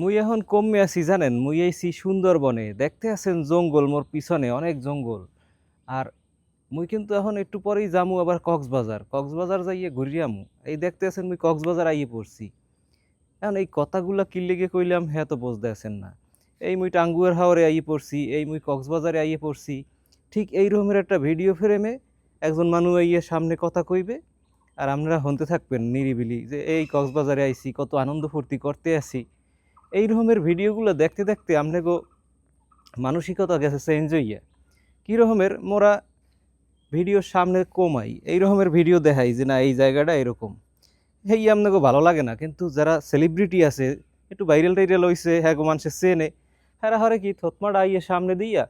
মুই এখন কমে আছি, জানেন? মুই আইছি সুন্দরবনে। দেখতে আছেন জঙ্গল, মোর পিছনে অনেক জঙ্গল। আর মুই কিন্তু এখন একটু পরেই যামু আবার কক্সবাজার। কক্সবাজার যাইয়ে ঘুরিয়ামু এই দেখতে আছেন মুই কক্সবাজার আইয়ে পড়ছি। এখন এই কথাগুলা কি লেগে কইলাম হ্যাঁ তো বুঝতে আছেন না। এই মুই টাঙ্গুয়ার হাওরে আইয়ে পড়ছি, এই মুই কক্সবাজারে আইয়ে পড়ছি। ঠিক এই রকমের একটা ভিডিও ফ্রেমে একজন মানুষ আইয়ে সামনে কথা কইবে, আর আপনারা হনতে থাকবেন নিরিবিলি যে এই কক্সবাজারে আইছি, কত আনন্দ ফুর্তি করতে আসি এই রকমের ভিডিওগুলো দেখতে দেখতে আপনাকে মানসিকতা গেছে চেঞ্জ হইয়া। কী রকমের? মোরা ভিডিওর সামনে কমাই। এই রকমের ভিডিও দেখাই যে না, এই জায়গাটা এরকম। হেই, আপনাকে ভালো লাগে না, কিন্তু যারা সেলিব্রিটি আছে, একটু ভাইরাল টাইরাল হইছে হ্যাঁ গো, মানুষের চেনে হ্যাঁ হরে কি থতমাটা আইয়ে সামনে দিয়া?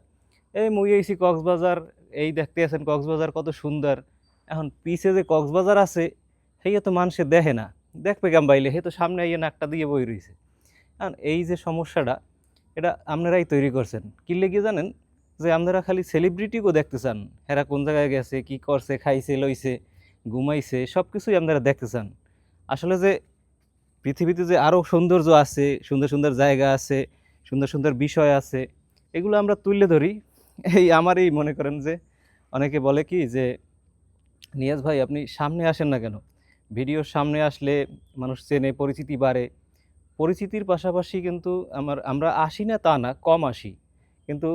এই মুই আইছি কক্সবাজার, এই দেখতে আছেন কক্সবাজার কত সুন্দর। এখন পিছে যে কক্সবাজার আছে সেই তো মানুষে দেখে না। দেখবে কেম বাইলে? হে তো সামনে আইয়ে নাকটা দিয়ে বই কারণ এই যে সমস্যাটা, এটা আপনারাই তৈরি করছেন। কি লেগে জানেন? যে আপনারা খালি সেলিব্রিটিকেও দেখতে চান। হেরা কোন জায়গায় গেছে, কি করছে, খাইছে, লইছে, ঘুমাইছে সব কিছুই আপনারা দেখতে চান। আসলে যে পৃথিবীতে যে আরও সৌন্দর্য আছে, সুন্দর সুন্দর জায়গা আছে, সুন্দর সুন্দর বিষয় আছে, এগুলো আমরা তুলে ধরি। এই আমারই মনে করেন যে অনেকে বলে কি যে, নিয়াজ ভাই, আপনি সামনে আসেন না কেন? ভিডিওর সামনে আসলে মানুষ চেনে, পরিচিতি বাড়ে। পরিচিতির পাশাপাশি কিন্তু আমার, আমরা আসি না তা না, কম আসি। কিন্তু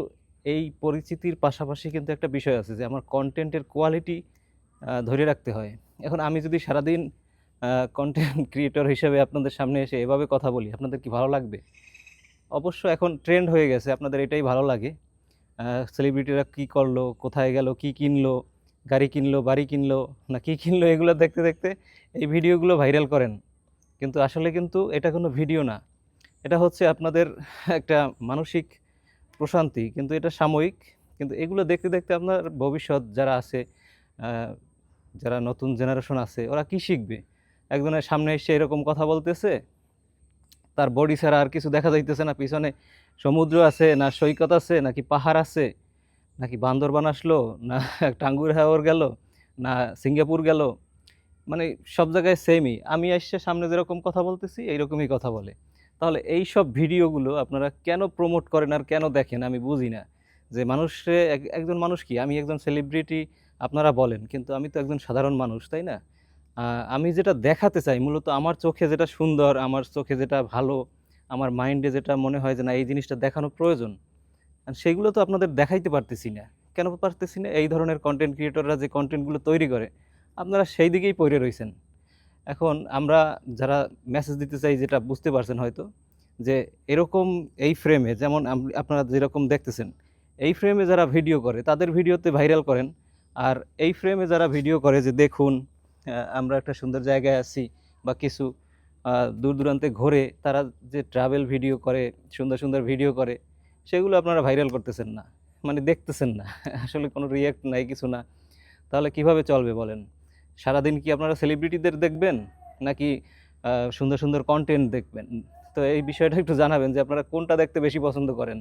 এই পরিচিতির পাশাপাশি কিন্তু একটা বিষয় আছে যে আমার কন্টেন্টের কোয়ালিটি ধরে রাখতে হয়। এখন আমি যদি সারাদিন কন্টেন্ট ক্রিয়েটর হিসেবে আপনাদের সামনে এসে এভাবে কথা বলি, আপনাদের কি ভালো লাগবে? অবশ্য এখন ট্রেন্ড হয়ে গেছে, আপনাদের এটাই ভালো লাগে। সেলিব্রিটিরা কি করল, কোথায় গেল, কি কিনলো, গাড়ি কিনলো, বাড়ি কিনলো, না কি কিনলো, এগুলো দেখতে দেখতে এই ভিডিওগুলো ভাইরাল করেন। কিন্তু আসলে কিন্তু এটা কোনো ভিডিও না। এটা হচ্ছে আপনাদের একটা মানসিক প্রশান্তি, কিন্তু এটা সাময়িক। কিন্তু এগুলো দেখতে দেখতে আপনার ভবিষ্যৎ যারা আছে যারা নতুন জেনারেশন আছে, ওরা কি শিখবে? একজনের সামনে এসে এরকম কথা বলতেছে, তার বডি ছাড়া আর কিছু দেখা যাইতেছে না। পিছনে সমুদ্র আছে, না সৈকত আছে, নাকি পাহাড় আছে, নাকি বান্দরবান আসলো, না টাঙ্গুর হাওর গেল, না সিঙ্গাপুর গেল মানে সব জায়গায় সেমই আমি এসে সামনে যেরকম কথা বলতেছি, এইরকমই কথা বলে। তাহলে এই সব ভিডিওগুলো আপনারা কেন প্রমোট করেন আর কেন দেখেন আমি বুঝি না। যে মানুষে এক- একজন মানুষ কি? আমি একজন সেলিব্রিটি আপনারা বলেন। কিন্তু আমি তো একজন সাধারণ মানুষ, তাই না? আমি যেটা দেখাতে চাই, মূলত আমার চোখে যেটা সুন্দর, আমার চোখে যেটা ভালো, আমার মাইন্ডে যেটা মনে হয় যে না, এই জিনিসটা দেখানো প্রয়োজন। সেগুলো তো আপনাদের দেখাইতে পারতেছি না। কেন পারতেছি না? এই ধরনের কন্টেন্ট ক্রিয়েটররা যে কন্টেন্টগুলো তৈরি করে আপনারা সেই দিকেই পড়ে রয়েছেন এখন আমরা যারা মেসেজ দিতে চাই, যেটা বুঝতে পারছেন হয়তো, যে এরকম এই ফ্রেমে যেমন আপনারা যেরকম দেখতেছেন, এই ফ্রেমে যারা ভিডিও করে, তাদের ভিডিওতে ভাইরাল করেন। আর এই ফ্রেমে যারা ভিডিও করে, যে দেখুন আমরা একটা সুন্দর জায়গায় আছি বা কিছু দূর দূরান্তে ঘোরে, তারা যে ট্রাভেল ভিডিও করে, সুন্দর সুন্দর ভিডিও করে, সেগুলো আপনারা ভাইরাল করতেছেন না। মানে দেখতেছেন না। আসলে কোনো রিয়াক্ট নাই, কিছু না। তাহলে কীভাবে চলবে বলেন? সারাদিন কি আপনারা সেলিব্রিটিদের দেখবেন? নাকি সুন্দর সুন্দর কন্টেন্ট দেখবেন? তো এই বিষয়টা একটু জানাবেন যে আপনারা কোনটা দেখতে বেশি পছন্দ করেন?